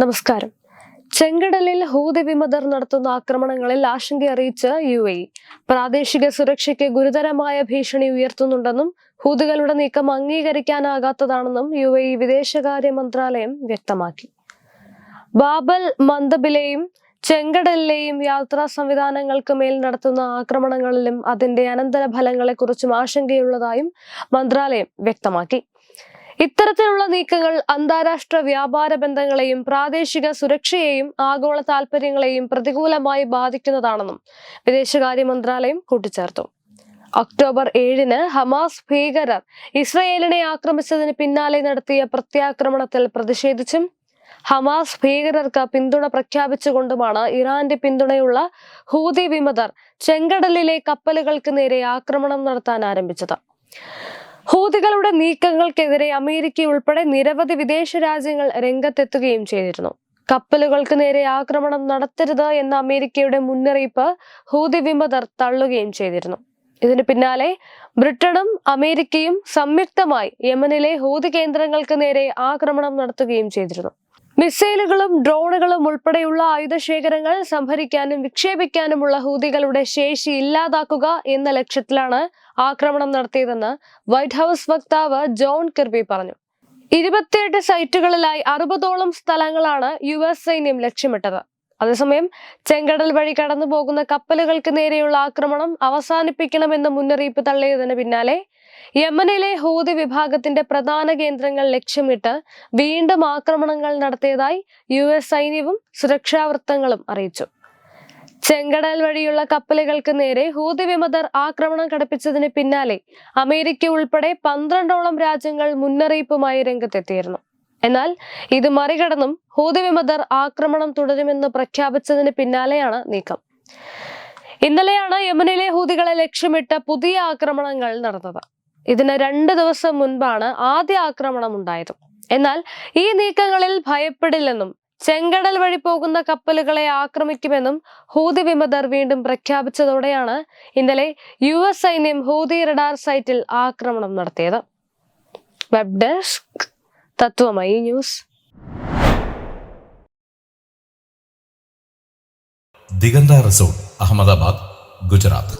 നമസ്കാരം. ചെങ്കടലിൽ ഹൂതി വിമതർ നടത്തുന്ന ആക്രമണങ്ങളിൽ ആശങ്ക അറിയിച്ച് യു എ പ്രാദേശിക സുരക്ഷയ്ക്ക് ഗുരുതരമായ ഭീഷണി ഉയർത്തുന്നുണ്ടെന്നും ഹൂതികളുടെ നീക്കം അംഗീകരിക്കാനാകാത്തതാണെന്നും യു എ വിദേശകാര്യ മന്ത്രാലയം വ്യക്തമാക്കി. ബാബൽ മന്ദബിലെയും ചെങ്കടലിലെയും യാത്രാ സംവിധാനങ്ങൾക്ക് മേൽ നടത്തുന്ന ആക്രമണങ്ങളിലും അതിന്റെ അനന്തര ഫലങ്ങളെക്കുറിച്ചും ആശങ്കയുള്ളതായും മന്ത്രാലയം വ്യക്തമാക്കി. ഇത്തരത്തിലുള്ള നീക്കങ്ങൾ അന്താരാഷ്ട്ര വ്യാപാര ബന്ധങ്ങളെയും പ്രാദേശിക സുരക്ഷയെയും ആഗോള താൽപര്യങ്ങളെയും പ്രതികൂലമായി ബാധിക്കുന്നതാണെന്നും വിദേശകാര്യ മന്ത്രാലയം കൂട്ടിച്ചേർത്തു. ഒക്ടോബർ ഏഴിന് ഹമാസ് ഭീകരർ ഇസ്രയേലിനെ ആക്രമിച്ചതിന് പിന്നാലെ നടത്തിയ പ്രത്യാക്രമണത്തിൽ പ്രതിഷേധിച്ചും ഹമാസ് ഭീകരർക്ക് പിന്തുണ പ്രഖ്യാപിച്ചുകൊണ്ടുമാണ് ഇറാന്റെ പിന്തുണയുള്ള ഹൂതി വിമതർ ചെങ്കടലിലെ കപ്പലുകൾക്ക് നേരെ ആക്രമണം നടത്താൻ ആരംഭിച്ചത്. ഹൂതികളുടെ നീക്കങ്ങൾക്കെതിരെ അമേരിക്ക ഉൾപ്പെടെ നിരവധി വിദേശ രാജ്യങ്ങൾ രംഗത്തെത്തുകയും ചെയ്തിരുന്നു. കപ്പലുകൾക്ക് നേരെ ആക്രമണം നടത്തരുത് എന്ന അമേരിക്കയുടെ മുന്നറിയിപ്പ് ഹൂതി വിമതർ തള്ളുകയും ചെയ്തിരുന്നു. ഇതിന് പിന്നാലെ ബ്രിട്ടനും അമേരിക്കയും സംയുക്തമായി യമനിലെ ഹൂതി കേന്ദ്രങ്ങൾക്ക് നേരെ ആക്രമണം നടത്തുകയും ചെയ്തിരുന്നു. മിസൈലുകളും ഡ്രോണുകളും ഉൾപ്പെടെയുള്ള ആയുധശേഖരങ്ങൾ സംഭരിക്കാനും വിക്ഷേപിക്കാനുമുള്ള ഹൂതികളുടെ ശേഷി ഇല്ലാതാക്കുക എന്ന ലക്ഷ്യത്തിലാണ് ആക്രമണം നടത്തിയതെന്ന് വൈറ്റ് ഹൗസ് വക്താവ് ജോൺ കിർബി പറഞ്ഞു. ഇരുപത്തിയെട്ട് സൈറ്റുകളിലായി അറുപതോളം സ്ഥലങ്ങളാണ് യു സൈന്യം ലക്ഷ്യമിട്ടത്. അതേസമയം ചെങ്കടൽ വഴി കടന്നു പോകുന്ന കപ്പലുകൾക്ക് നേരെയുള്ള ആക്രമണം അവസാനിപ്പിക്കണമെന്ന മുന്നറിയിപ്പ് തള്ളിയതിന് പിന്നാലെ യമനിലെ ഹൂതി വിഭാഗത്തിന്റെ പ്രധാന കേന്ദ്രങ്ങൾ ലക്ഷ്യമിട്ട് വീണ്ടും ആക്രമണങ്ങൾ നടത്തിയതായി യു സൈന്യവും സുരക്ഷാ വൃത്തങ്ങളും അറിയിച്ചു. ചെങ്കടൽ വഴിയുള്ള കപ്പലുകൾക്ക് നേരെ ഹൂതി വിമതർ ആക്രമണം ഘടിപ്പിച്ചതിന് പിന്നാലെ അമേരിക്ക ഉൾപ്പെടെ പന്ത്രണ്ടോളം രാജ്യങ്ങൾ മുന്നറിയിപ്പുമായി രംഗത്തെത്തിയിരുന്നു. എന്നാൽ ഇത് മറികടന്നും ഹൂതി വിമതർ ആക്രമണം തുടരുമെന്ന് പ്രഖ്യാപിച്ചതിന് പിന്നാലെയാണ് നീക്കം. ഇന്നലെയാണ് യമനിലെ ഹൂതികളെ ലക്ഷ്യമിട്ട് പുതിയ ആക്രമണങ്ങൾ നടന്നത്. ഇതിന് രണ്ട് ദിവസം മുൻപാണ് ആദ്യ ആക്രമണം ഉണ്ടായത്. എന്നാൽ ഈ നീക്കങ്ങളിൽ ഭയപ്പെടില്ലെന്നും ചെങ്കടൽ വഴി പോകുന്ന കപ്പലുകളെ ആക്രമിക്കുമെന്നും ഹൂതി വിമതർ വീണ്ടും പ്രഖ്യാപിച്ചതോടെയാണ് ഇന്നലെ യു എസ് സൈന്യം ഹൂതി റഡാർ സൈറ്റിൽ ആക്രമണം നടത്തിയത്. Web desk Tatwamayi news Diganta resort Ahmedabad Gujarat